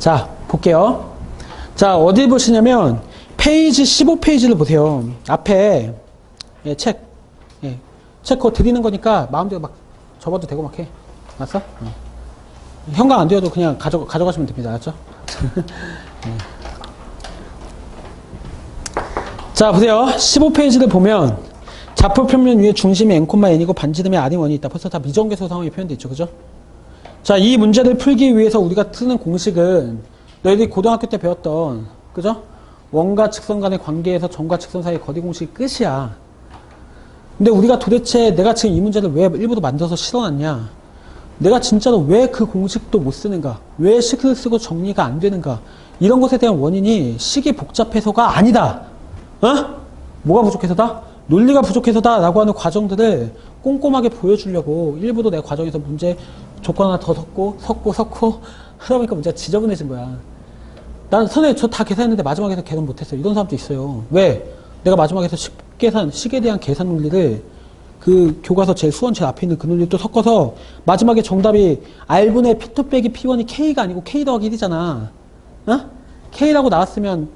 자, 볼게요. 자, 어디 보시냐면, 페이지 15페이지를 보세요. 앞에, 예, 책. 예, 책 그거 드리는 거니까 마음대로 막 접어도 되고 막 해. 알았어? 어. 현관 안 되어도 그냥 가져, 가져가시면 됩니다. 알았죠? 예. 자, 보세요. 15페이지를 보면, 좌표 평면 위에 중심이 n, n이고 반지름이 r이 원이 있다. 벌써 다 미정계수 상황이 표현되어 있죠. 그죠? 자, 이 문제를 풀기 위해서 우리가 쓰는 공식은 너희들이 고등학교 때 배웠던, 그죠? 원과 직선 간의 관계에서 점과 직선 사이의 거리 공식이 끝이야. 근데 우리가 도대체 내가 지금 이 문제를 왜 일부러 만들어서 실어놨냐? 내가 진짜로 왜 그 공식도 못 쓰는가? 왜 식을 쓰고 정리가 안 되는가? 이런 것에 대한 원인이 식이 복잡해서가 아니다. 어? 뭐가 부족해서다? 논리가 부족해서다 라고 하는 과정들을 꼼꼼하게 보여주려고 일부러 내 과정에서 문제 조건 하나 더 섞고 섞고 섞고 하다 보니까 문제가 지저분해진 거야. 난 선생님 저 다 계산했는데 마지막에서 계산 못했어요. 이런 사람도 있어요. 왜? 내가 마지막에서 식 계산, 식에 대한 계산 논리를 그 교과서 제일 수원 제일 앞에 있는 그 논리를 또 섞어서 마지막에 정답이 R분의 P2 빼기 P1이 K가 아니고 K 더하기 1이잖아. 어? K라고 나왔으면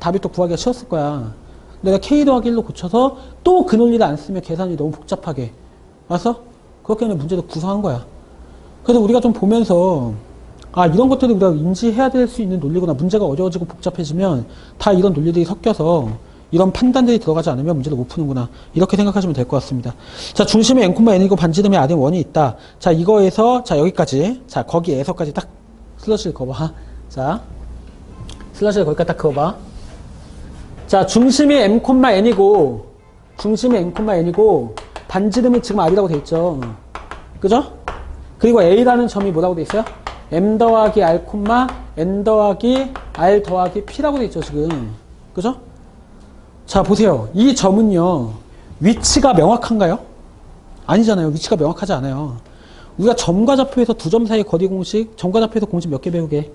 답이 또 구하기가 쉬웠을 거야. 내가 K 더하기 1로 고쳐서 또 그 논리를 안 쓰면 계산이 너무 복잡하게. 알았어? 그렇게 하면 문제도 구성한 거야. 그래서 우리가 좀 보면서 아 이런 것들을 우리가 인지해야 될 수 있는 논리구나. 문제가 어려워지고 복잡해지면 다 이런 논리들이 섞여서 이런 판단들이 들어가지 않으면 문제를 못 푸는구나. 이렇게 생각하시면 될 것 같습니다. 자, 중심에 n, n이고 반지름에 r에 원이 있다. 자, 이거에서 자 여기까지 자 거기에서까지 딱 슬러시를 그어봐. 자, 슬러시를 거기까지 딱 그어봐. 자, 중심이 m, n이고 중심이 m, n이고 반지름이 지금 r이라고 돼 있죠. 그죠? 그리고 a라는 점이 뭐라고 돼 있어요? m 더하기 r, n 더하기 r 더하기 p라고 돼 있죠, 지금. 그죠? 자, 보세요. 이 점은요, 위치가 명확한가요? 아니잖아요. 위치가 명확하지 않아요. 우리가 점과 좌표에서 두 점 사이 거리 공식, 점과 좌표에서 공식 몇 개 배우게?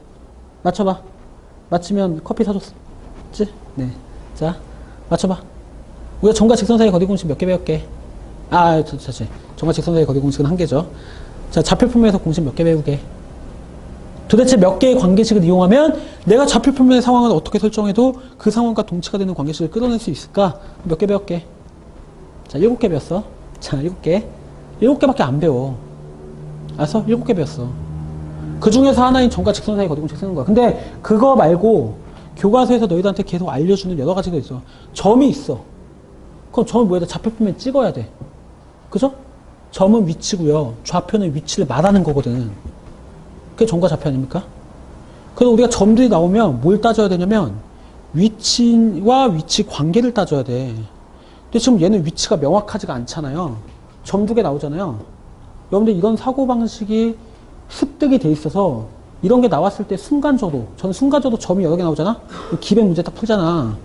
맞춰봐. 맞히면 커피 사줬지? 네. 자, 맞춰봐. 우리가 점과 직선 사이 거리 공식 몇 개 배울게? 아, 저, 저, 저, 점과 직선 사이 거리 공식은 한 개죠. 자, 좌표표면에서 공식 몇 개 배우게? 도대체 몇 개의 관계식을 이용하면 내가 좌표표면의 상황을 어떻게 설정해도 그 상황과 동치가 되는 관계식을 끌어낼 수 있을까? 몇 개 배웠게? 자, 일곱 개 배웠어. 자, 일곱 개. 일곱 개밖에 안 배워. 알았어? 일곱 개 배웠어. 그 중에서 하나인 점과 직선 사이 거리 공식 쓰는 거야. 근데 그거 말고 교과서에서 너희들한테 계속 알려주는 여러 가지가 있어. 점이 있어. 그럼 점을 뭐에다 좌표표면 찍어야 돼. 그죠? 점은 위치고요. 좌표는 위치를 말하는 거거든. 그게 점과 좌표 아닙니까? 그래서 우리가 점들이 나오면 뭘 따져야 되냐면 위치와 위치 관계를 따져야 돼. 근데 지금 얘는 위치가 명확하지가 않잖아요. 점 두 개 나오잖아요. 여러분들 이런 사고방식이 습득이 돼 있어서 이런 게 나왔을 때 순간적으로 저는 순간적으로 점이 여러 개 나오잖아? 기백 문제 딱 풀잖아.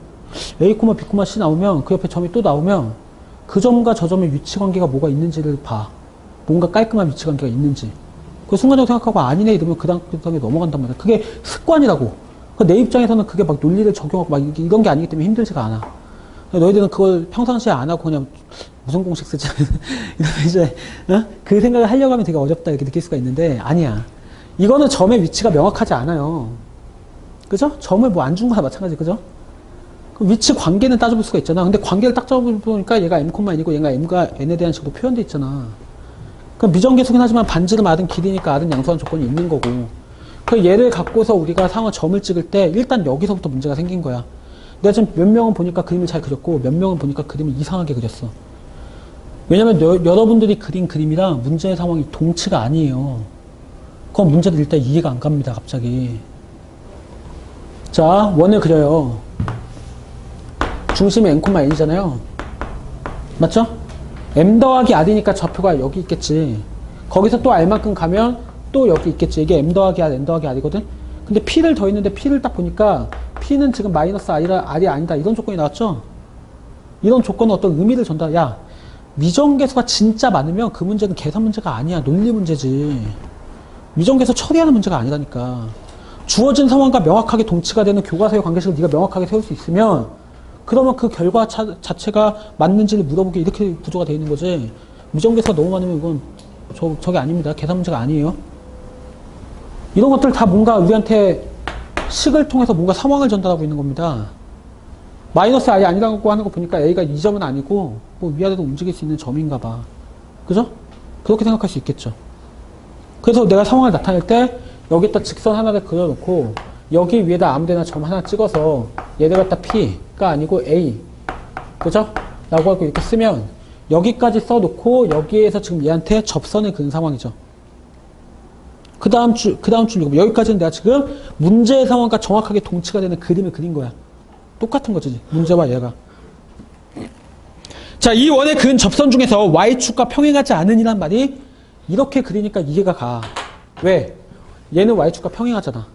A, B, C 나오면 그 옆에 점이 또 나오면 그 점과 저 점의 위치 관계가 뭐가 있는지를 봐. 뭔가 깔끔한 위치 관계가 있는지. 그 순간적으로 생각하고 아니네 이러면 그 다음에 넘어간단 말이야. 그게 습관이라고. 내 입장에서는 그게 막 논리를 적용하고 막 이런 게 아니기 때문에 힘들지가 않아. 너희들은 그걸 평상시에 안 하고 그냥 무슨 공식 쓰지? 이제 어? 그 생각을 하려고 하면 되게 어렵다 이렇게 느낄 수가 있는데 아니야. 이거는 점의 위치가 명확하지 않아요. 그죠? 점을 뭐 안 준 거나 마찬가지 그죠? 그 위치 관계는 따져볼 수가 있잖아. 근데 관계를 딱 잡아보니까 얘가 m, n이고 얘가 m과 n에 대한 식으로 표현돼 있잖아. 그럼 미정계수긴 하지만 반지름 아든 길이니까 아든 양수한 조건이 있는 거고. 그 얘를 갖고서 우리가 상어 점을 찍을 때 일단 여기서부터 문제가 생긴 거야. 내가 지금 몇 명은 보니까 그림을 잘 그렸고 몇 명은 보니까 그림을 이상하게 그렸어. 왜냐면 여, 러분들이 그린 그림이랑 문제의 상황이 동치가 아니에요. 그건 문제도 일단 이해가 안 갑니다, 갑자기. 자, 원을 그려요. 중심이 n, n이잖아요. 맞죠? m 더하기 r이니까 좌표가 여기 있겠지. 거기서 또 r만큼 가면 또 여기 있겠지. 이게 m 더하기 r, n 더하기 r이거든. 근데 p를 더했는데 p를 딱 보니까 p는 지금 마이너스 r이라 r이 아니다. 이런 조건이 나왔죠. 이런 조건은 어떤 의미를 전달. 야, 미정계수가 진짜 많으면 그 문제는 계산 문제가 아니야. 논리 문제지. 미정계수 처리하는 문제가 아니라니까. 주어진 상황과 명확하게 동치가 되는 교과서의 관계식을 네가 명확하게 세울 수 있으면 그러면 그 결과 차, 자체가 맞는지를 물어보기 이렇게 구조가 되어 있는 거지. 미정계수가 너무 많으면 이건 저, 저게 아닙니다. 계산 문제가 아니에요. 이런 것들 다 뭔가 우리한테 식을 통해서 뭔가 상황을 전달하고 있는 겁니다. 마이너스 i 아니라고 하는 거 보니까 a가 이 점은 아니고 뭐 위아래로 움직일 수 있는 점인가 봐. 그죠? 그렇게 생각할 수 있겠죠. 그래서 내가 상황을 나타낼 때 여기다 직선 하나를 그려놓고 여기 위에다 아무데나 점 하나 찍어서 얘를 갖다 p가 아니고 a 그죠? 라고 하고 이렇게 쓰면 여기까지 써놓고 여기에서 지금 얘한테 접선을 그은 상황이죠. 그 다음 줄, 그 다음 줄. 여기까지는 내가 지금 문제의 상황과 정확하게 동치가 되는 그림을 그린 거야. 똑같은 거지. 문제와 얘가. 자, 이 원의 그은 접선 중에서 y축과 평행하지 않으니란 말이 이렇게 그리니까 이해가 가. 왜? 얘는 y축과 평행하잖아.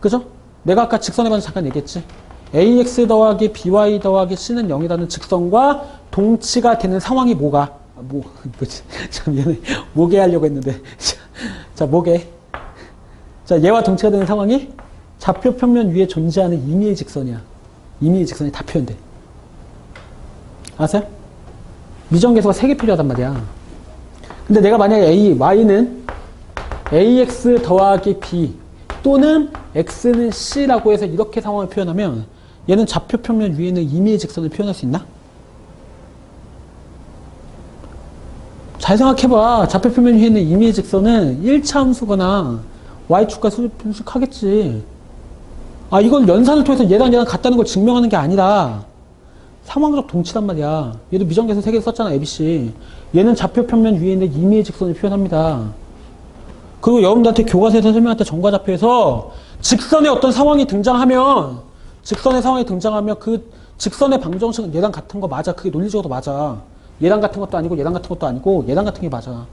그죠? 내가 아까 직선에 관해서 잠깐 얘기했지. ax 더하기 by 더하기 c는 0이라는 직선과 동치가 되는 상황이 뭐가? 아, 뭐, 뭐지? 참, 미안해. 뭐게 하려고 했는데. 자, 뭐게? 자, 얘와 동치가 되는 상황이 좌표 평면 위에 존재하는 임의의 직선이야. 임의의 직선이 다 표현돼. 아세요? 미정계수가 3개 필요하단 말이야. 근데 내가 만약에 A, Y는 AX 더하기 B 또는 X는 C라고 해서 이렇게 상황을 표현하면 얘는 좌표 평면 위에 있는 임의의 직선을 표현할 수 있나? 잘 생각해봐. 좌표 평면 위에 있는 임의의 직선은 1차 함수거나 Y축과 수직하겠지. 아, 이걸 연산을 통해서 얘랑 얘랑 같다는 걸 증명하는 게 아니라 상황적 동치란 말이야. 얘도 미정계산 3개 썼잖아, ABC. 얘는 좌표 평면 위에 있는 임의의 직선을 표현합니다. 그리고 여러분들한테 교과서에서 설명할 때 정과좌표에서 직선의 어떤 상황이 등장하면 직선의 상황이 등장하면 그 직선의 방정식은 얘랑 같은 거 맞아. 그게 논리적으로 맞아. 얘랑 같은 것도 아니고 얘랑 같은 것도 아니고 얘랑 같은 게 맞아.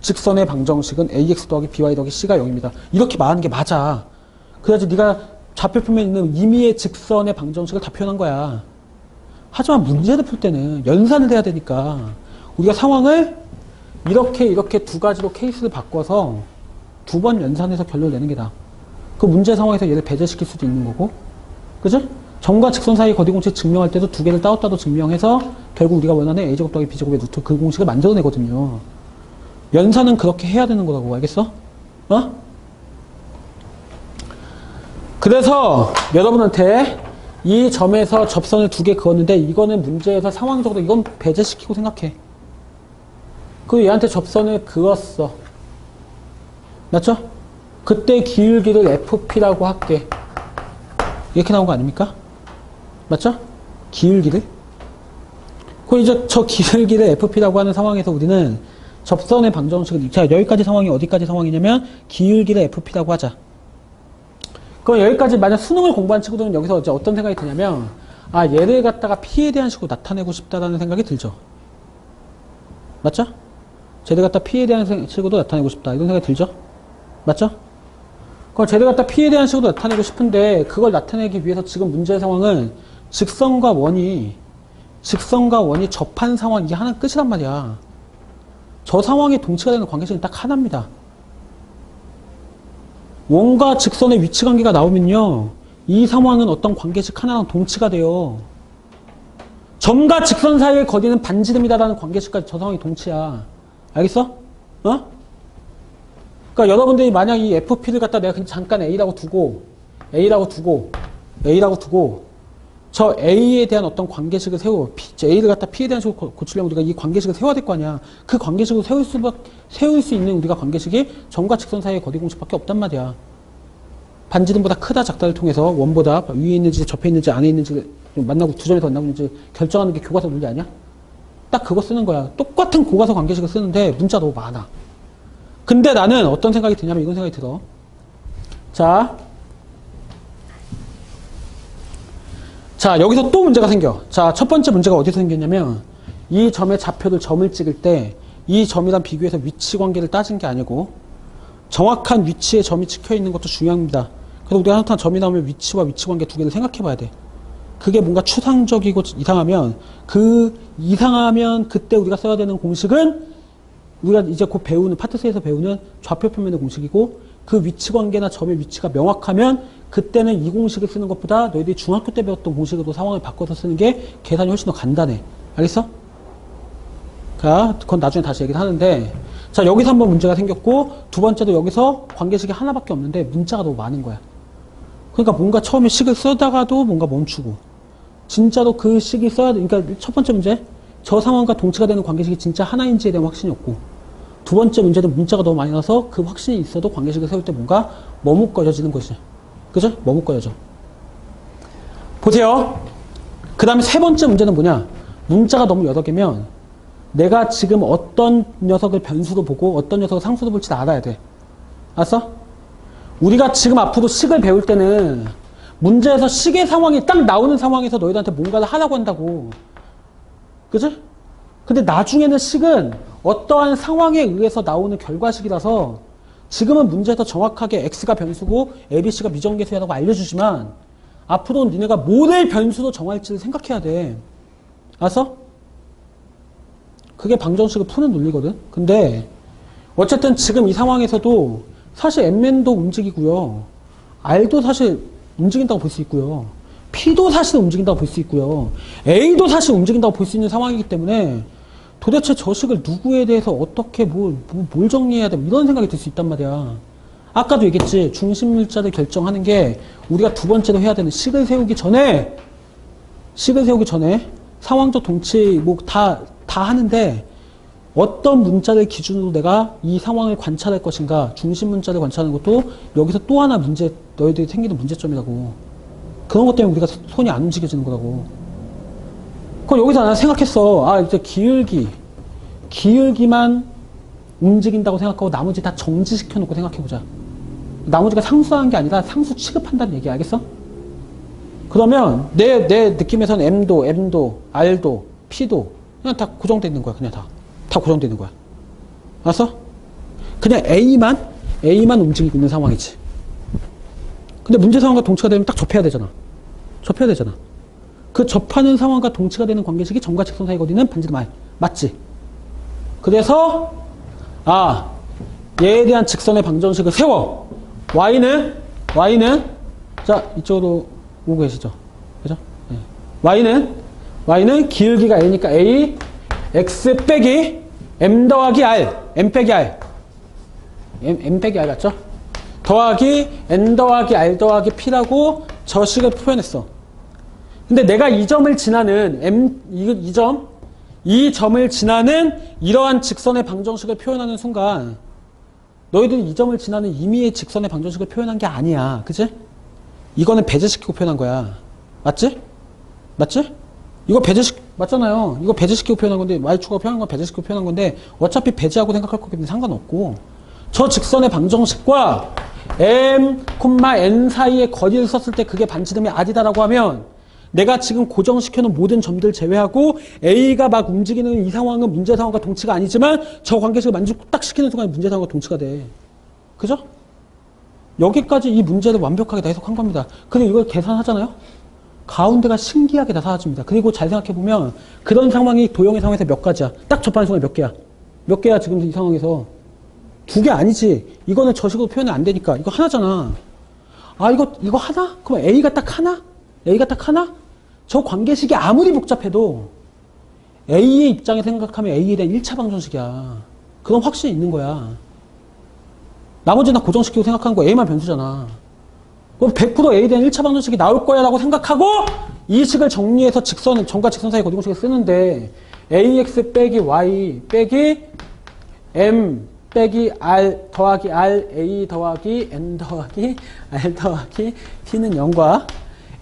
직선의 방정식은 ax 더하기 by 더하기 c가 0입니다. 이렇게 말하는 게 맞아. 그래야지 네가 좌표 표면에 있는 임의의 직선의 방정식을 다 표현한 거야. 하지만 문제를 풀 때는 연산을 해야 되니까 우리가 상황을 이렇게 이렇게 두 가지로 케이스를 바꿔서 두 번 연산해서 결론을 내는 게 나아. 그 문제 상황에서 얘를 배제시킬 수도 있는 거고. 그죠? 점과 직선 사이 거리 공식 증명할 때도 두 개를 따로따로 증명해서 결국 우리가 원하는 a제곱 더하기 b제곱의 루트 그 공식을 만들어내거든요. 연산은 그렇게 해야 되는 거라고 알겠어? 어? 그래서 여러분한테 이 점에서 접선을 두 개 그었는데 이거는 문제에서 상황적으로 이건 배제시키고 생각해. 그 얘한테 접선을 그었어. 맞죠? 그때 기울기를 FP라고 할게. 이렇게 나온 거 아닙니까? 맞죠? 기울기를. 그 이제 저 기울기를 FP라고 하는 상황에서 우리는 접선의 방정식을 자 여기까지 상황이 어디까지 상황이냐면 기울기를 FP라고 하자. 그럼 여기까지 만약 수능을 공부한 친구들은 여기서 이제 어떤 생각이 드냐면 아 얘를 갖다가 P에 대한 식으로 나타내고 싶다라는 생각이 들죠. 맞죠? 쟤를 갖다 P에 대한 식으로 나타내고 싶다 이런 생각이 들죠. 맞죠? 그럼 쟤를 갖다 P에 대한 식으로 나타내고 싶은데 그걸 나타내기 위해서 지금 문제의 상황은 직선과 원이 직선과 원이 접한 상황 이게 하나 끝이란 말이야. 저 상황이 동치가 되는 관계식은 딱 하나입니다. 원과 직선의 위치 관계가 나오면요. 이 상황은 어떤 관계식 하나랑 동치가 돼요. 점과 직선 사이의 거리는 반지름이다라는 관계식까지 저 상황이 동치야. 알겠어? 어? 그러니까 여러분들이 만약 이 FP를 갖다 내가 그냥 잠깐 A라고 두고 A라고 두고 A라고 두고 저 A에 대한 어떤 관계식을 P, A를 갖다 P에 대한 식으로 고치려면 우리가 이 관계식을 세워야 될 거 아니야. 그 관계식을 세울 수 세울 수 있는 우리가 관계식이 점과 직선 사이의 거리 공식밖에 없단 말이야. 반지름보다 크다 작다를 통해서 원보다 위에 있는지 접해 있는지 안에 있는지 만나고 두 점에서 만나고 있는지 결정하는 게 교과서 문제 아니야? 딱 그거 쓰는 거야. 똑같은 교과서 관계식을 쓰는데 문자 너무 많아. 근데 나는 어떤 생각이 드냐면 이런 생각이 들어. 자. 자, 여기서 또 문제가 생겨. 자, 첫 번째 문제가 어디서 생겼냐면 이 점의 좌표를 점을 찍을 때 이 점이랑 비교해서 위치 관계를 따진 게 아니고 정확한 위치에 점이 찍혀 있는 것도 중요합니다. 그래서 우리가 항상 점이 나오면 위치와 위치 관계 두 개를 생각해 봐야 돼. 그게 뭔가 추상적이고 이상하면 그 이상하면 그때 우리가 써야 되는 공식은 우리가 이제 곧 배우는 파트 3에서 배우는 좌표 표면의 공식이고 그 위치 관계나 점의 위치가 명확하면 그때는 이 공식을 쓰는 것보다 너희들이 중학교 때 배웠던 공식으로 상황을 바꿔서 쓰는 게 계산이 훨씬 더 간단해. 알겠어? 자, 그건 나중에 다시 얘기를 하는데 자, 여기서 한번 문제가 생겼고 두 번째도 여기서 관계식이 하나밖에 없는데 문자가 너무 많은 거야. 그러니까 뭔가 처음에 식을 쓰다가도 뭔가 멈추고 진짜로 그 식이 써야 돼. 그러니까 첫 번째 문제 저 상황과 동치가 되는 관계식이 진짜 하나인지에 대한 확신이 없고 두 번째 문제는 문자가 너무 많이 나서 그 확신이 있어도 관계식을 세울 때 뭔가 머뭇거려지는 것이 그죠? 머뭇거려져. 보세요. 그 다음에 세 번째 문제는 뭐냐? 문자가 너무 여러 개면 내가 지금 어떤 녀석을 변수로 보고 어떤 녀석을 상수로 볼지 알아야 돼. 알았어? 우리가 지금 앞으로 식을 배울 때는 문제에서 식의 상황이 딱 나오는 상황에서 너희들한테 뭔가를 하라고 한다고. 그지? 근데 나중에는 식은 어떠한 상황에 의해서 나오는 결과식이라서 지금은 문제에서 정확하게 x가 변수고 abc가 미정계수라고 알려주지만 앞으로는 니네가 뭐를 변수로 정할지를 생각해야 돼. 알았어? 그게 방정식을 푸는 논리거든. 근데 어쨌든 지금 이 상황에서도 사실 mn도 움직이고요. r도 사실 움직인다고 볼 수 있고요. p도 사실 움직인다고 볼 수 있고요. a도 사실 움직인다고 볼 수 있는 상황이기 때문에 도대체 저 식을 누구에 대해서 어떻게 뭘, 뭐- 뭘 정리해야 돼 이런 생각이 들 수 있단 말이야. 아까도 얘기했지 중심물자를 결정하는 게 우리가 두 번째로 해야 되는 식을 세우기 전에 식을 세우기 전에 상황적 동치 뭐 다 다 하는데 어떤 문자를 기준으로 내가 이 상황을 관찰할 것인가 중심 문자를 관찰하는 것도 여기서 또 하나 문제 너희들이 생기는 문제점이라고 그런 것 때문에 우리가 손이 안 움직여지는 거라고 그럼 여기서 나 생각했어 아 이제 기울기 기울기만 움직인다고 생각하고 나머지 다 정지시켜 놓고 생각해보자 나머지가 상수한 게 아니라 상수 취급한다는 얘기 알겠어? 그러면 내, 내 느낌에서는 M도, M도, R도, P도 그냥 다 고정되어 있는 거야. 그냥 다. 다 고정되어 있는 거야. 알았어? 그냥 A만, A만 움직이고 있는 상황이지. 근데 문제 상황과 동치가 되면 딱 접해야 되잖아. 접해야 되잖아. 그 접하는 상황과 동치가 되는 관계식이 점과 직선 사이 거리는 반지름 R. 맞지? 그래서, 아, 얘에 대한 직선의 방정식을 세워. Y는, Y는, 자, 이쪽으로 오고 계시죠? 그죠? 네. Y는, Y는 기울기가 A니까 A, X 빼기 M 더하기 R, M 빼기 R. M, M 빼기 R 맞죠? 더하기 N 더하기 R 더하기 P라고 저 식을 표현했어. 근데 내가 이 점을 지나는 M, 이, 이 점, 이 점을 지나는 이러한 직선의 방정식을 표현하는 순간 너희들이 이 점을 지나는 임의의 직선의 방정식을 표현한 게 아니야. 그치? 이거는 배제시키고 표현한 거야. 맞지? 맞지? 이거 배제시 맞잖아요. 이거 배제시키고 표현한 건데 y축가 표현한 건 배제시키고 표현한 건데 어차피 배제하고 생각할 거기 때문에 상관없고 저 직선의 방정식과 m, n 사이의 거리를 썼을 때 그게 반지름이 r이다라고 하면 내가 지금 고정시켜놓은 모든 점들 제외하고 A가 막 움직이는 이 상황은 문제 상황과 동치가 아니지만 저 관계식을 만족 딱 시키는 순간 문제 상황과 동치가 돼. 그죠? 여기까지 이 문제를 완벽하게 다 해석한 겁니다. 그리고 이걸 계산하잖아요? 가운데가 신기하게 다 사라집니다. 그리고 잘 생각해보면 그런 상황이 도형의 상황에서 몇 가지야? 딱 접하는 순간 몇 개야? 몇 개야 지금 이 상황에서? 두 개 아니지. 이거는 저 식으로 표현이 안 되니까. 이거 하나잖아. 아, 이거, 이거 하나? 그럼 A가 딱 하나? A가 딱 하나? 저 관계식이 아무리 복잡해도 A의 입장에 생각하면 A에 대한 1차 방정식이야. 그런 확신이 있는 거야. 나머지는 다 고정시키고 생각하는 거 A만 변수잖아. 그럼 100% A에 대한 1차 방정식이 나올 거야 라고 생각하고 이 식을 정리해서 직선, 점과 직선 사이 거리공식을 쓰는데 AX 빼기 Y 빼기 M 빼기 R 더하기 R A 더하기 N 더하기 R 더하기 P는 0과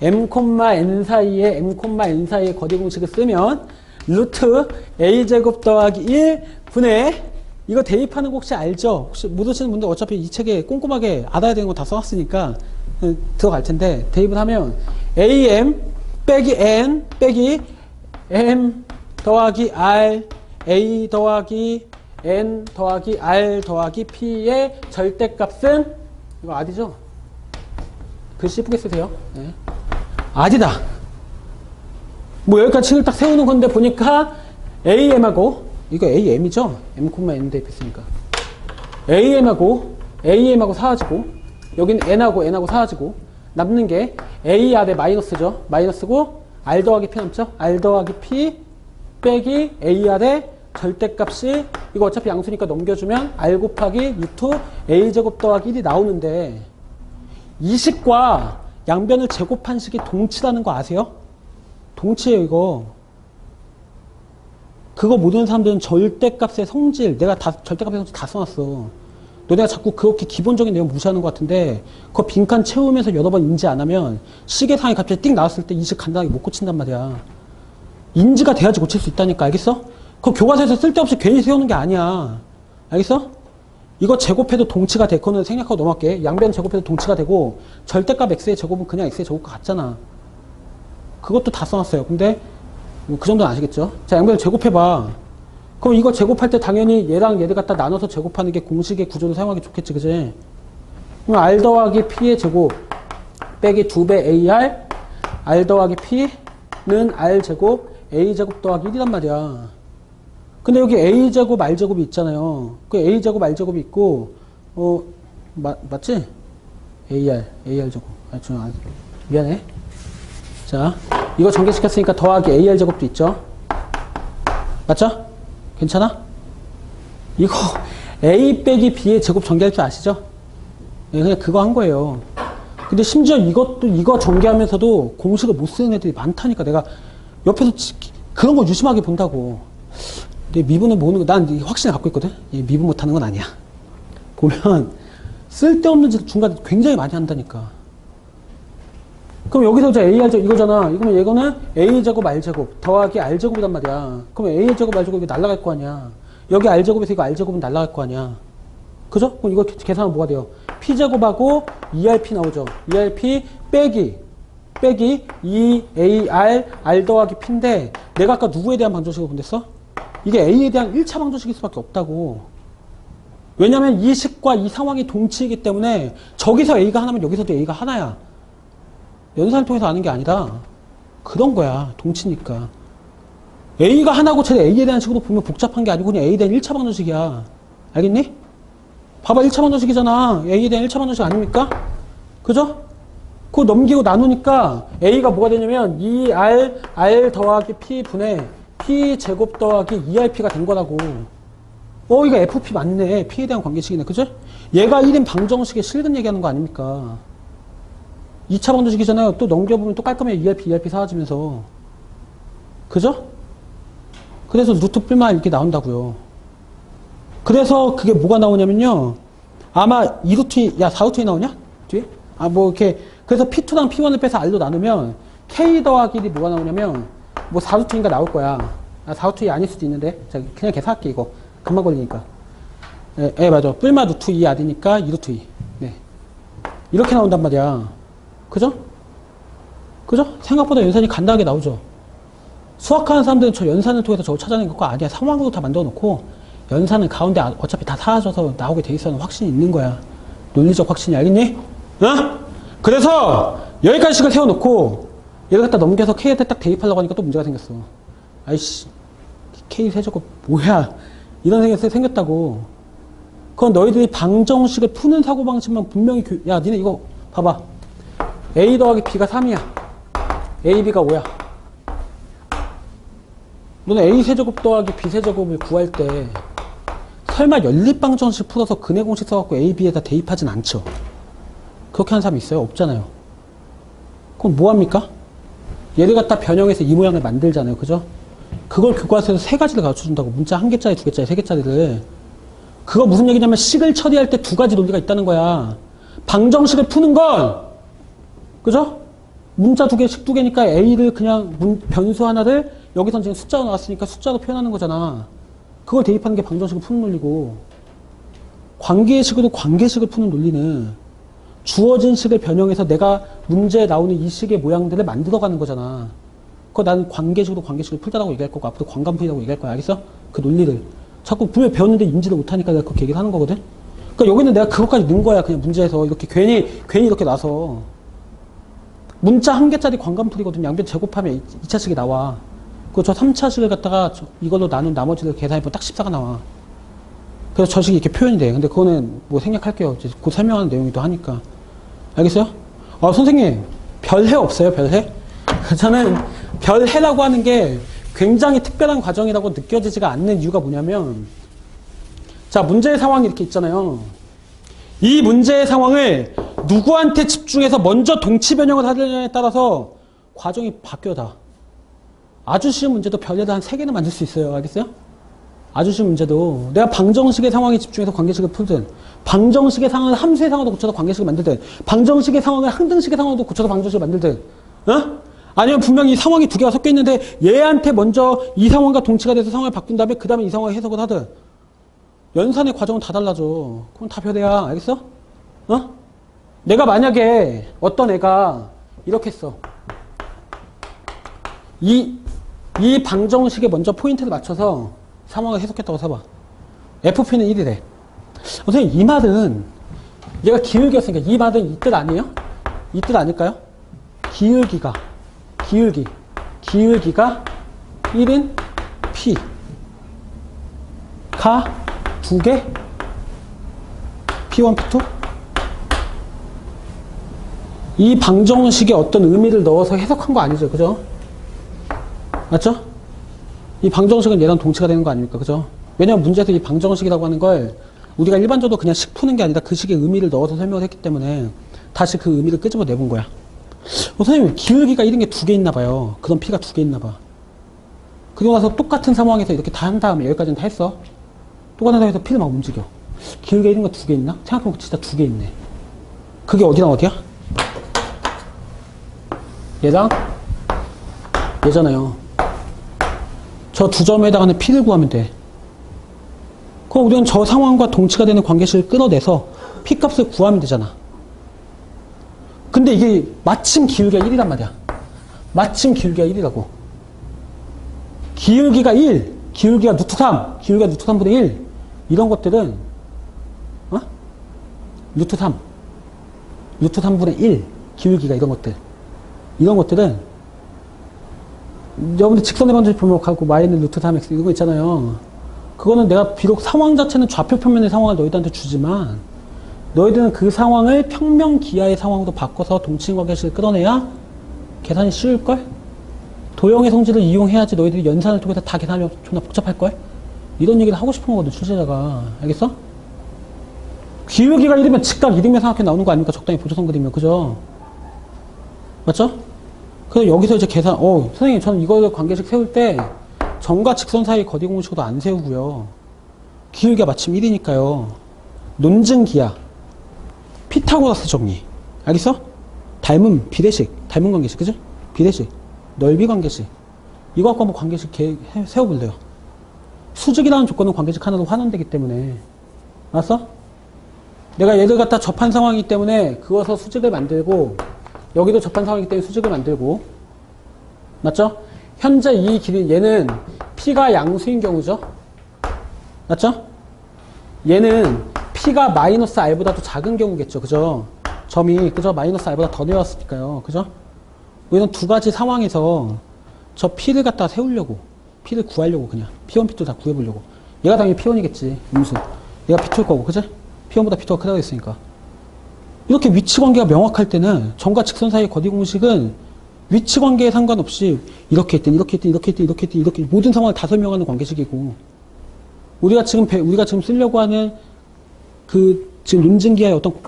M, N 사이에 M, N 사이의 거리 공식을 쓰면 루트 A제곱 더하기 1 분의 이거 대입하는 거 혹시 알죠? 혹시 모르시는 분들 어차피 이 책에 꼼꼼하게 알아야 되는 거 다 써왔으니까 어, 들어갈 텐데 대입을 하면 AM 빼기 N 빼기 M 더하기 R A 더하기 N 더하기 R 더하기 P의 절대값은 이거 아디죠? 글씨 예쁘게 쓰세요. 네. 아디다. 뭐 여기까지 층을 딱 세우는 건데 보니까 AM하고 이거 AM이죠? M, N 대입했으니까 AM하고 AM하고 사라지고 여기는 N하고 N하고 사라지고 남는 게 A 아래 마이너스죠? 마이너스고 R 더하기 P 남죠? R 더하기 P 빼기 A 아래 절대값이 이거 어차피 양수니까 넘겨주면 R 곱하기 루트 A 제곱 더하기 1이 나오는데 이 식과 양변을 제곱한 식이 동치라는 거 아세요? 동치예요, 이거. 그거 모르는 사람들은 절대값의 성질, 내가 다, 절대값의 성질 다 써놨어. 너네가 자꾸 그렇게 기본적인 내용 무시하는 것 같은데, 그거 빈칸 채우면서 여러 번 인지 안 하면, 시계상이 갑자기 띵 나왔을 때 인식 간단하게 못 고친단 말이야. 인지가 돼야지 고칠 수 있다니까, 알겠어? 그거 교과서에서 쓸데없이 괜히 세우는 게 아니야. 알겠어? 이거 제곱해도 동치가 돼. 그거는 생략하고 넘어갈게. 양변 제곱해도 동치가 되고, 절대값 x의 제곱은 그냥 x의 제곱과 같잖아. 그것도 다 써놨어요. 근데, 뭐 그 정도는 아시겠죠? 자, 양변 제곱해봐. 그럼 이거 제곱할 때 당연히 얘랑 얘를 갖다 나눠서 제곱하는 게 공식의 구조를 사용하기 좋겠지, 그지? 그럼 r 더하기 p의 제곱 빼기 2배 ar, r 더하기 p는 r 제곱, a 제곱 더하기 1이란 말이야. 근데 여기 a 제곱, r 제곱이 있잖아요. 그 a 제곱, r 제곱이 있고, 어, 마, 맞지? ar, ar 제곱. 아, 좀, 아, 미안해. 자, 이거 전개시켰으니까 더하기 AR 제곱도 있죠. 맞죠? 괜찮아? 이거 A 빼기 B의 제곱 전개할 줄 아시죠? 예, 그냥 그거 한 거예요. 근데 심지어 이것도, 이거 전개하면서도 공식을 못 쓰는 애들이 많다니까 내가 옆에서 지- 그런 거 유심하게 본다고. 근데 미분을 모으는 거, 난 확신을 갖고 있거든? 예, 미분 못하는 건 아니야. 보면 쓸데없는 짓 중간에 굉장히 많이 한다니까. 그럼 여기서 이제 AR 제곱 이거잖아. 이거면 이거는 A 제곱 R 제곱 더하기 R 제곱이란 말이야. 그럼 A 제곱 R 제곱이 날라갈 거 아니야. 여기 R 제곱에서 이거 R 제곱은 날라갈 거 아니야. 그죠? 그럼 이거 계산하면 뭐가 돼요? P 제곱하고 ERP 나오죠. ERP 빼기 빼기 EAR R 더하기 P인데 내가 아까 누구에 대한 방정식을 본댔어? 이게 A에 대한 1차 방정식일 수밖에 없다고. 왜냐면 이 식과 이 상황이 동치이기 때문에 저기서 A가 하나면 여기서도 A가 하나야. 연산을 통해서 아는 게 아니라 그런 거야. 동치니까. A가 하나고 쟤 A에 대한 식으로 보면 복잡한 게 아니고 그냥 A에 대한 1차 방정식이야. 알겠니? 봐봐 1차 방정식이잖아. A에 대한 1차 방정식 아닙니까? 그죠? 그거 넘기고 나누니까 A가 뭐가 되냐면 2R, R 더하기 P 분의 P 제곱 더하기 2RP가 된 거라고. 어, 이거 FP 맞네. P에 대한 관계식이네. 그죠? 얘가 1인 방정식의 실근 얘기하는 거 아닙니까? 2차 방정식이잖아요. 또 넘겨보면 또 깔끔하게 ERP, ERP 사라지면서. 그죠? 그래서 루트 뿔만 이렇게 나온다고요. 그래서 그게 뭐가 나오냐면요. 아마 2루트, 야, 4루트에 나오냐? 뒤에? 아, 뭐, 이렇게. 그래서 P2랑 P1을 빼서 R로 나누면 K 더하기 1이 뭐가 나오냐면 뭐 4루트인가 나올 거야. 아, 4루트이 아닐 수도 있는데. 자, 그냥 계산할게, 이거. 금방 걸리니까. 예, 예, 맞아. 뿔마 루트 2 R이니까 2루트 2. 네. 이렇게 나온단 말이야. 그죠? 그죠? 생각보다 연산이 간단하게 나오죠. 수학하는 사람들은 저 연산을 통해서 저거 찾아내는 거 아니야. 상황으로 다 만들어 놓고 연산은 가운데 아- 어차피 다 사라져서 나오게 돼 있어는 확신이 있는 거야. 논리적 확신이 알겠니? 어? 그래서 여기까지 식을 세워놓고 얘를 갖다 넘겨서 K한테 딱 대입하려고 하니까 또 문제가 생겼어. 아이씨, K 세제곱 뭐야? 이런 생각이 생겼다고. 그건 너희들이 방정식을 푸는 사고방식만 분명히 교... 야, 니네 이거 봐봐. A 더하기 B가 3이야. A, B가 5야. 너는 A 세제곱 더하기 B 세제곱을 구할 때 설마 연립방정식 풀어서 근해 공식 써갖고 A, B에다 대입하진 않죠. 그렇게 하는 사람 있어요? 없잖아요. 그럼 뭐합니까? 얘를 갖다 변형해서 이 모양을 만들잖아요. 그죠? 그걸 교과서에서 세 가지를 가르쳐준다고. 문자 한 개짜리, 두 개짜리, 세 개짜리를. 그거 무슨 얘기냐면 식을 처리할 때 두 가지 논리가 있다는 거야. 방정식을 푸는 건 그죠? 문자 두 개, 식두 개니까 A를 그냥 문- 변수 하나를 여기선 지금 숫자로 나왔으니까 숫자로 표현하는 거잖아. 그걸 대입하는 게 방정식을 푸는 논리고 관계식으로 관계식을 푸는 논리는 주어진 식을 변형해서 내가 문제에 나오는 이 식의 모양들을 만들어가는 거잖아. 그거 나는 관계식으로 관계식을 풀다라고 얘기할 거고 앞으로 관관풀이라고 얘기할 거야. 알겠어? 그 논리를. 자꾸 분명 배웠는데 인지를 못하니까 내가 그렇게 얘기를 하는 거거든? 그러니까 여기는 내가 그것까지 넣은 거야. 그냥 문제에서. 이렇게 괜히, 괜히 이렇게 나서. 문자 한 개짜리 관관풀이거든. 양변 제곱하면 2차식이 나와. 그저 3차식을 갖다가 저- 이걸로 나눈 나머지를 계산해보면 딱 14가 나와. 그래서 저 식이 이렇게 표현이 돼. 근데 그거는 뭐 생략할게요. 곧 설명하는 내용이기도 하니까. 알겠어요? 아, 선생님, 별해 없어요, 별해? 저는 별해라고 하는 게 굉장히 특별한 과정이라고 느껴지지가 않는 이유가 뭐냐면, 자, 문제의 상황이 이렇게 있잖아요. 이 문제의 상황을 누구한테 집중해서 먼저 동치 변형을 하느냐에 따라서 과정이 바뀌어다. 아주 쉬운 문제도 별에다 한 3개는 만들 수 있어요. 알겠어요? 아주 쉬운 문제도 내가 방정식의 상황에 집중해서 관계식을 풀든 방정식의 상황을 함수의 상황도 고쳐서 관계식을 만들든 방정식의 상황을 항등식의 상황도 고쳐서 방정식을 만들든 어? 아니면 분명히 이 상황이 두 개가 섞여 있는데 얘한테 먼저 이 상황과 동치가 돼서 상황을 바꾼 다음에 그 다음에 이 상황을 해석을 하든 연산의 과정은 다 달라져. 그럼 다 별이야. 알겠어? 어? 내가 만약에 어떤 애가 이렇게 했어. 이, 이 방정식에 먼저 포인트를 맞춰서 상황을 해석했다고 써봐. FP는 1이래. 선생님, 이 말은 얘가 기울기였으니까 이 말은 이 뜻 아니에요? 이 뜻 아닐까요? 기울기가, 기울기. 기울기가 1인 P. 가 두 개? P1, P2? 이 방정식에 어떤 의미를 넣어서 해석한 거 아니죠. 그죠? 맞죠? 이 방정식은 얘랑 동치가 되는 거 아닙니까? 그죠? 왜냐면 문제에서 이 방정식이라고 하는 걸 우리가 일반적으로 그냥 식 푸는 게 아니라 그 식의 의미를 넣어서 설명을 했기 때문에 다시 그 의미를 끄집어 내본 거야. 어, 선생님, 기울기가 이런 게 두 개 있나 봐요. 그런 피가 두 개 있나 봐. 그리고 나서 똑같은 상황에서 이렇게 다 한 다음에 여기까지는 다 했어. 똑같은 상황에서 피를 막 움직여. 기울기가 이런 거 두 개 있나? 생각해보면 진짜 두 개 있네. 그게 어디랑 어디야? 얘랑 얘잖아요. 저 두 점에 해당하는 P를 구하면 돼. 그럼 우리는 저 상황과 동치가 되는 관계식을 끊어내서 P 값을 구하면 되잖아. 근데 이게 마침 기울기가 1이란 말이야. 마침 기울기가 1이라고. 기울기가 1, 기울기가 루트 3, 기울기가 루트 3분의 1 이런 것들은 어? 루트 3, 루트 3분의 1 기울기가 이런 것들 이런 것들은 여러분들 직선의 방정식 표명하고 마이너스 루트 3x 이런 거 있잖아요. 그거는 내가 비록 상황 자체는 좌표 평면의 상황을 너희들한테 주지만 너희들은 그 상황을 평면 기하의 상황으로 바꿔서 동치인 관계식을 끌어내야 계산이 쉬울걸? 도형의 성질을 이용해야지 너희들이 연산을 통해서 다 계산하면 존나 복잡할걸? 이런 얘기를 하고 싶은 거거든, 출제자가. 알겠어? 기울기가 1이면 직각 1이면 생각해 나오는 거 아닙니까? 적당히 보조선 그리면. 그죠? 맞죠? 그래서 여기서 이제 계산, 어, 선생님, 저는 이거 관계식 세울 때 점과 직선 사이 거리 공식도 안 세우고요. 기울기가 마침 1이니까요. 논증 기하. 피타고라스 정리. 알겠어? 닮은 비례식. 닮은 관계식. 그죠? 비례식. 넓이 관계식. 이거 갖고 한번 관계식 개, 해- 세워볼래요. 수직이라는 조건은 관계식 하나로 환원되기 때문에. 알았어? 내가 얘를 갖다 접한 상황이기 때문에 그어서 수직을 만들고 여기도 접한 상황이기 때문에 수직을 만들고 맞죠? 현재 이 길이 얘는 P가 양수인 경우죠. 맞죠? 얘는 P가 마이너스 R보다도 작은 경우겠죠. 그죠? 점이 그죠? 마이너스 R보다 더 내려왔으니까요. 그죠? 우리는 두 가지 상황에서 저 P를 갖다 세우려고 P를 구하려고 그냥 P1, P2 다 구해보려고 얘가 당연히 P1이겠지. 음수. 얘가 P2일 거고 그죠? P1보다 P2가 크다고 했으니까 이렇게 위치 관계가 명확할 때는 점과 직선 사이의 거리 공식은 위치 관계에 상관없이 이렇게 했든 이렇게 했든 이렇게 했든 이렇게 했든 이렇게 모든 상황을 다 설명하는 관계식이고 우리가 지금 배- 우리가 지금 쓰려고 하는 그 지금 논증기하의 어떤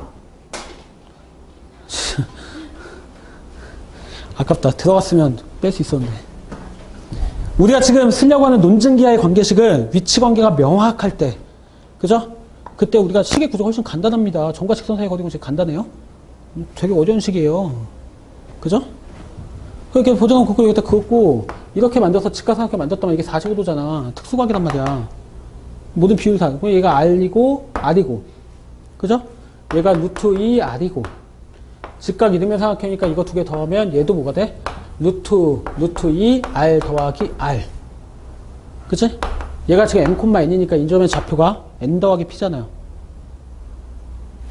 아깝다. 들어갔으면 뺄 수 있었는데. 우리가 지금 쓰려고 하는 논증기하의 관계식은 위치 관계가 명확할 때. 그죠? 그때 우리가 식의 구조가 훨씬 간단합니다. 점과 직선 사이 거리 공식 간단해요. 음, 되게 어려운 식이에요. 그죠? 그렇게 보정은 그거 여기다 그었고 이렇게 만들어서 직각삼각형 만들었다면 이게 45도잖아. 특수각이란 말이야. 모든 비율 다. 그럼 얘가 R이고 R이고. 그죠? 얘가 루트 2 R이고. 직각 이등변 삼각형이니까 이거 두 개 더하면 얘도 뭐가 돼? 루트 루트 2 R 더하기 R. 그치? 얘가 지금 n, n이니까 인조면 좌표가 n 더하기 p잖아요.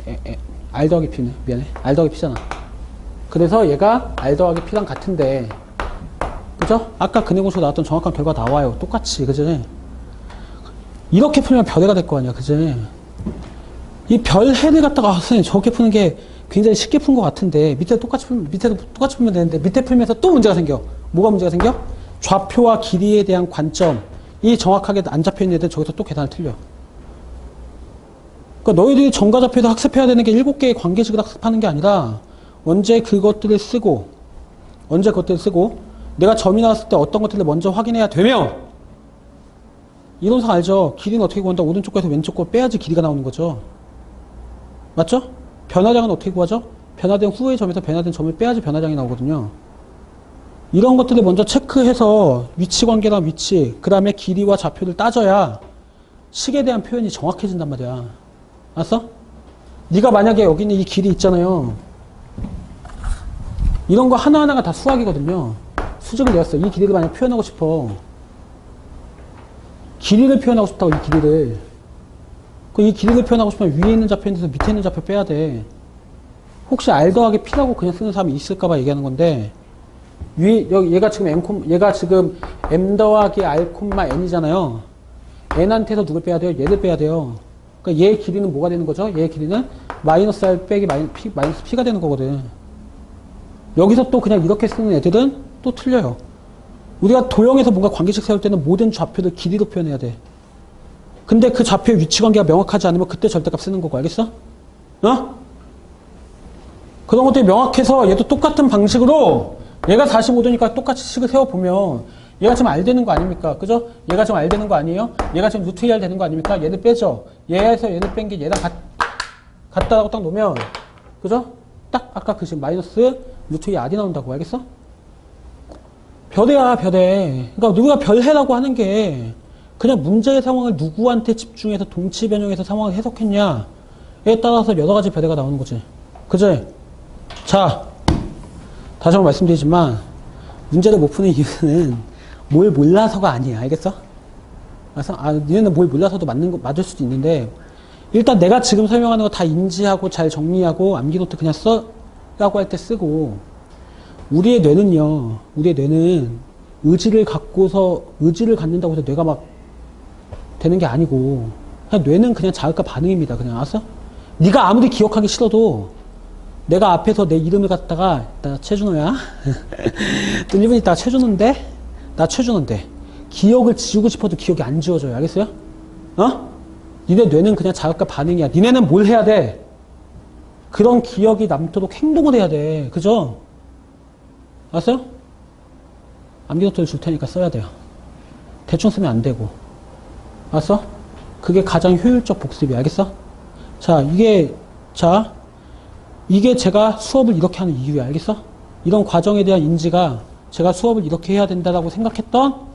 에, 에, r 더하기 p네. 미안해. r 더하기 p잖아. 그래서 얘가 r 더하기 p랑 같은데, 그죠? 아까 근해공식에 나왔던 정확한 결과 나와요. 똑같이, 그지? 이렇게 풀면 별해가 될 거 아니야, 그지? 이 별해를 갖다가, 아, 선생님, 저렇게 푸는 게 굉장히 쉽게 푼 것 같은데, 밑에 똑같이 풀면, 밑에도 똑같이 풀면 되는데, 밑에 풀면서 또 문제가 생겨. 뭐가 문제가 생겨? 좌표와 길이에 대한 관점. 이 정확하게 안 잡혀 있는 애들 저기서 또 계산을 틀려. 그러니까 너희들이 정가좌표에서 학습해야 되는 게 일곱 개의 관계식을 학습하는 게 아니라 언제 그것들을 쓰고 언제 그것들을 쓰고 내가 점이 나왔을 때 어떤 것들을 먼저 확인해야 되며 이론상 알죠? 길이는 어떻게 구한다? 오른쪽 거에서 왼쪽 거 빼야지 길이가 나오는 거죠. 맞죠? 변화량은 어떻게 구하죠? 변화된 후의 점에서 변화된 점을 빼야지 변화량이 나오거든요. 이런 것들을 먼저 체크해서 위치 관계랑 위치, 그 다음에 길이와 좌표를 따져야 식에 대한 표현이 정확해진단 말이야. 알았어? 네가 만약에 여기 있는 이 길이 있잖아요. 이런 거 하나하나가 다 수학이거든요. 수직을 내었어. 이 길이를 만약 표현하고 싶어. 길이를 표현하고 싶다고, 이 길이를. 그이 길이를 표현하고 싶으면 위에 있는 좌표 있는데서 밑에 있는 좌표 빼야 돼. 혹시 R 더하기 P라고 그냥 쓰는 사람이 있을까봐 얘기하는 건데, 위, 여기 얘가 지금 M, 콤- 얘가 지금 M 더하기 R, N이잖아요. N한테서 누굴 빼야 돼요? 얘를 빼야 돼요. 그러니까 얘의 길이는 뭐가 되는 거죠? 얘의 길이는 마이너스 R 빼기 마이너스 P, 마이너스 P가 되는 거거든. 여기서 또 그냥 이렇게 쓰는 애들은 또 틀려요. 우리가 도형에서 뭔가 관계식 세울 때는 모든 좌표를 길이로 표현해야 돼. 근데 그 좌표의 위치 관계가 명확하지 않으면 그때 절대값 쓰는 거고, 알겠어? 어? 그런 것들이 명확해서 얘도 똑같은 방식으로 얘가 45도니까 똑같이 식을 세워보면 얘가 지금 R 되는 거 아닙니까? 그죠? 얘가 지금 R 되는 거 아니에요? 얘가 지금 루트 2R 되는 거 아닙니까? 얘를 빼죠? 얘에서 얘를 뺀 게 얘랑 같, 같다라고 딱 놓으면 그죠? 딱 아까 그 지금 마이너스 루트 2R이 나온다고 알겠어? 별해야 별해. 그러니까 누가 별해라고 하는 게 그냥 문제의 상황을 누구한테 집중해서 동치 변형해서 상황을 해석했냐에 따라서 여러 가지 별해가 나오는 거지. 그지? 자, 다시 한번 말씀드리지만 문제를 못 푸는 이유는 뭘 몰라서가 아니야. 알겠어? 그래서 아, 니네는 뭘 몰라서도 맞는 거 맞을 수도 있는데 일단 내가 지금 설명하는 거 다 인지하고 잘 정리하고 암기 노트 그냥 써라고 할 때 쓰고 우리의 뇌는요. 우리의 뇌는 의지를 갖고서 의지를 갖는다고 해서 뇌가 막 되는 게 아니고 그냥 뇌는 그냥 자극과 반응입니다. 그냥 알았어? 네가 아무리 기억하기 싫어도 내가 앞에서 내 이름을 갖다가 나 최준호야. 또 1분 있다가 최준호인데 나 최준호인데 기억을 지우고 싶어도 기억이 안 지워져요. 알겠어요? 어? 니네 뇌는 그냥 자극과 반응이야. 니네는 뭘 해야 돼? 그런 기억이 남도록 행동을 해야 돼. 그죠? 알았어요? 암기노트를 줄 테니까 써야 돼요. 대충 쓰면 안 되고. 알았어? 그게 가장 효율적 복습이야. 알겠어? 자, 이게, 자, 이게 제가 수업을 이렇게 하는 이유야. 알겠어? 이런 과정에 대한 인지가 제가 수업을 이렇게 해야 된다라고 생각했던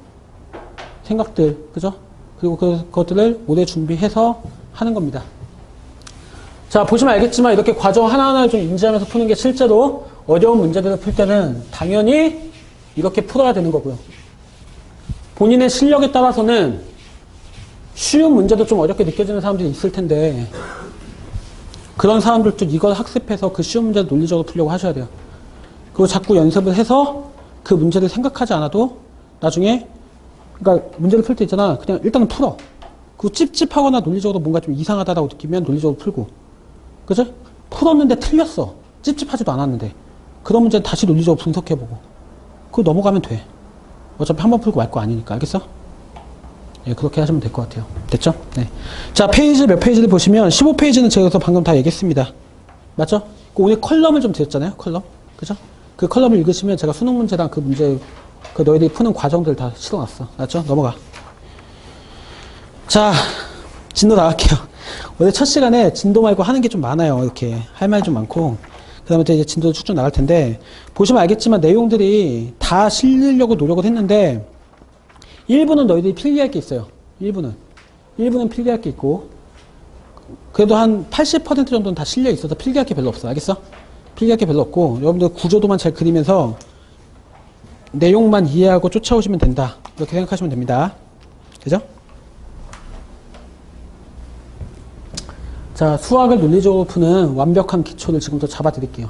생각들, 그죠? 그리고 그- 그것들을 오래 준비해서 하는 겁니다. 자, 보시면 알겠지만 이렇게 과정 하나하나를 좀 인지하면서 푸는 게 실제로 어려운 문제들을 풀 때는 당연히 이렇게 풀어야 되는 거고요. 본인의 실력에 따라서는 쉬운 문제도 좀 어렵게 느껴지는 사람들이 있을 텐데 그런 사람들도 이걸 학습해서 그 쉬운 문제를 논리적으로 풀려고 하셔야 돼요. 그리고 자꾸 연습을 해서 그 문제를 생각하지 않아도 나중에 그러니까 문제를 풀 때 있잖아. 그냥 일단은 풀어. 그 찝찝하거나 논리적으로 뭔가 좀 이상하다라고 느끼면 논리적으로 풀고. 그죠? 풀었는데 틀렸어. 찝찝하지도 않았는데. 그런 문제는 다시 논리적으로 분석해보고. 그거 넘어가면 돼. 어차피 한 번 풀고 말 거 아니니까. 알겠어? 예, 그렇게 하시면 될 것 같아요. 됐죠? 네. 자, 페이지 몇 페이지를 보시면 15페이지는 제가 방금 다 얘기했습니다. 맞죠? 그 오늘 컬럼을 좀 드렸잖아요. 컬럼. 그죠? 그 컬럼을 읽으시면 제가 수능 문제랑 그 문제, 그 너희들이 푸는 과정들 다 실어놨어. 맞죠? 넘어가. 자, 진도 나갈게요. 원래 첫 시간에 진도 말고 하는 게 좀 많아요. 이렇게. 할 말이 좀 많고. 그 다음에 이제 진도 쭉쭉 나갈 텐데, 보시면 알겠지만 내용들이 다 실리려고 노력을 했는데, 일부는 너희들이 필기할 게 있어요. 일부는. 일부는 필기할 게 있고, 그래도 한 80% 정도는 다 실려 있어서 필기할 게 별로 없어. 알겠어? 필기할 게 별로 없고, 여러분들 구조도만 잘 그리면서 내용만 이해하고 쫓아오시면 된다. 이렇게 생각하시면 됩니다. 그죠? 자, 수학을 논리적으로 푸는 완벽한 기초를 지금부터 잡아 드릴게요.